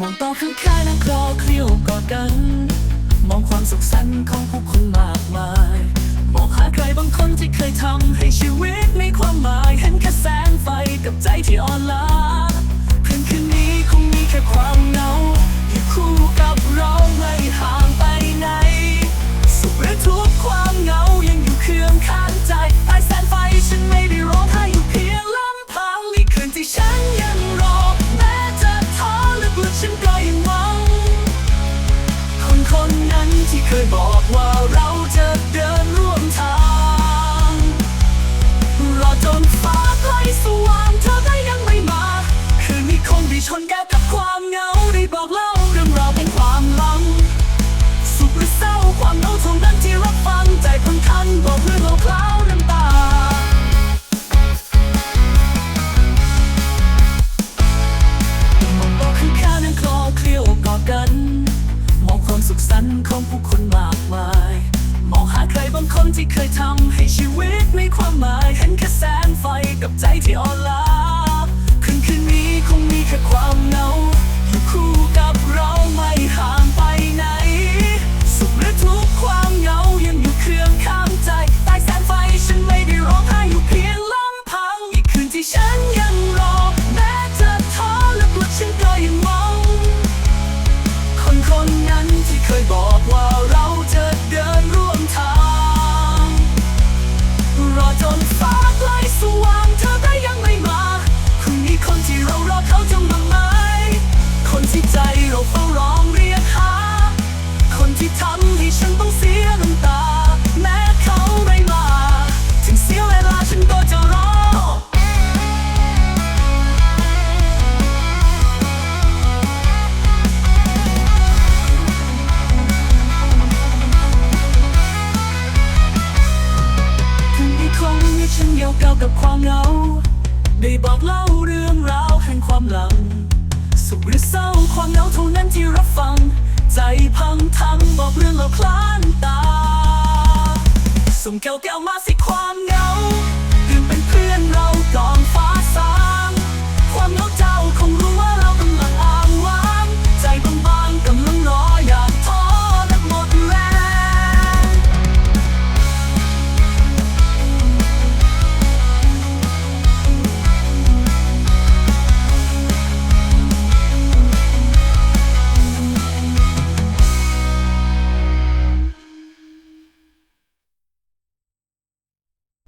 มองต่อข้างกางนั่งคลอเคลียวกอดกัน มองความสุขสันต์ของผู้คนมากมาย มองหาใครบางคนที่เคยทำให้ชีวิตมีความหมาย เห็นแค่แสงไฟกับใจที่อ่อนล้า บอกว่า ขสันต์ของผู้คนมากมาย มองหาใครบางคนที่เคยทำให้ชีวิตมีความหมาย เห็นแค่แสงไฟกับใจที่อ่อนล้าคืนคืนนี้คงมีแค่ความเหงาอยู่คู่กับเราไม่ห่างไปไหน สุขหรือทุกข์ความเหงายังอยู่เคืองข้างใจใต้แสงไฟฉันไม่ได้ร้องไห้อยู่เพียงลำพังอีกคืนที่ฉันยังรอแม้จะท้อลึกๆฉันก็ยังหวังคนคนนั้นที่เคยบอก ฉันเดียวเก่ากับความเหงา ได้บอกเล่าเรื่องราวแห่งความหลัง สุขหรือเศร้าความเหงาเท่านั้นที่รับฟัง ใจพังทั้งบอกเรื่องเราคลานตาส่งแก้วแก้วมาสิ